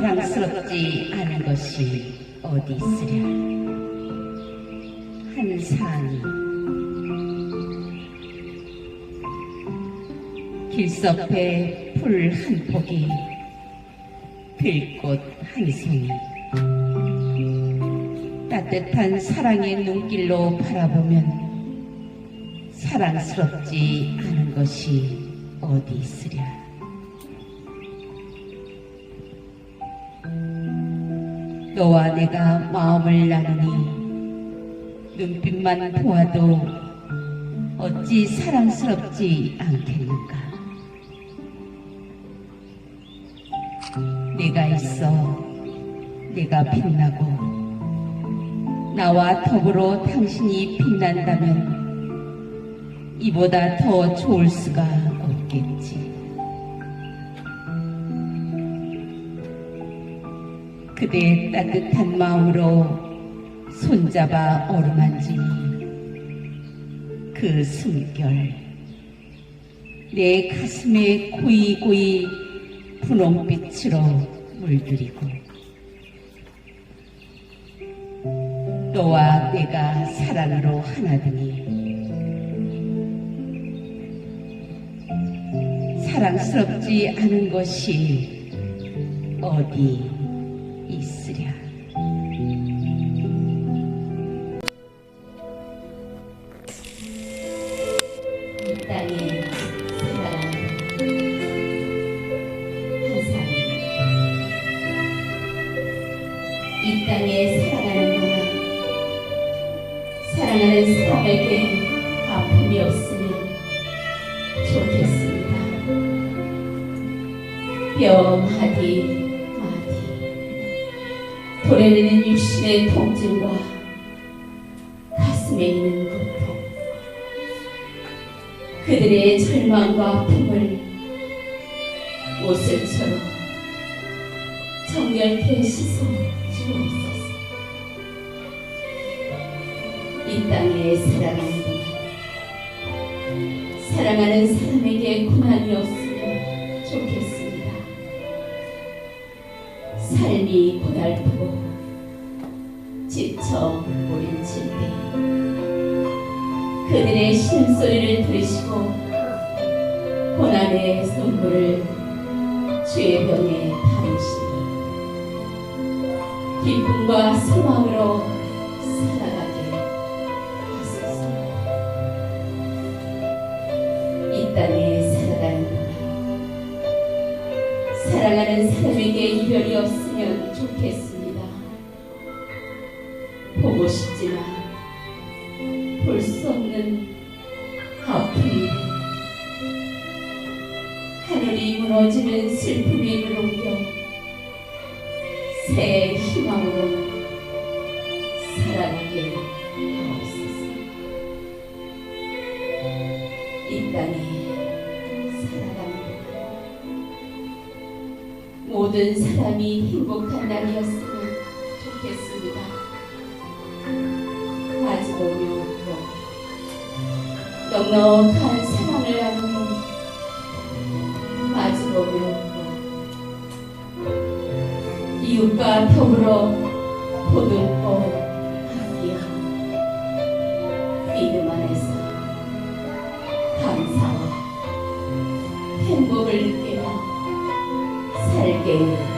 사랑스럽지 않은 것이 어디 있으랴? 한 산이 길섭에 풀한 폭이 들꽃 한 송이. 따뜻한 사랑의 눈길로 바라보면 사랑스럽지 않은 것이 어디 있으랴. 너와 내가 마음을 나누니 눈빛만 보아도 어찌 사랑스럽지 않겠는가. 내가 있어 내가 빛나고 나와 더불어 당신이 빛난다면 이보다 더 좋을 수가 없겠지. 그대의 따뜻한 마음으로 손잡아 어루만지니 그 숨결 내 가슴에 고이고이 분홍빛으로 물들이고 너와 내가 사랑으로 하나 되니 사랑스럽지 않은 것이 어디 있으랴. 이 땅에 사람. 이 땅에 살아가는 동안 사랑하는 사람에게 아픔이 없으면 좋겠습니다. 뼈마디 마디 도래내는 육신의 통증과 가슴에 있는 고통. 그들의 절망과 아픔을 옷을처럼 정열케 씻어 주옵소서. 이 땅에 살아가는 동안 사랑하는 사람에게 고난이 없으면 좋겠습니다. 삶이 고달프고 지쳐 모린칠 때 그들의 신음소리를 들으시고 고난의 눈물을 주의 병에 담으시니 기쁨과 소망으로 살아 이별이 없으면 좋겠습니다. 보고 싶지만 볼 수 없는 아픔이 하늘이 무너지는 슬픔의 눈 옮겨 새 희망으로 살아가게 하옵소서. 이 땅에 살아가 모든 사람이 행복한 날이었으면 좋겠습니다. 마주보며 웃고 넉넉한 사랑을 나누며 마주보며 웃고 이웃과 더불어 보듬고 함께하고 믿음 안에서 감사와 행복을 느끼며 살게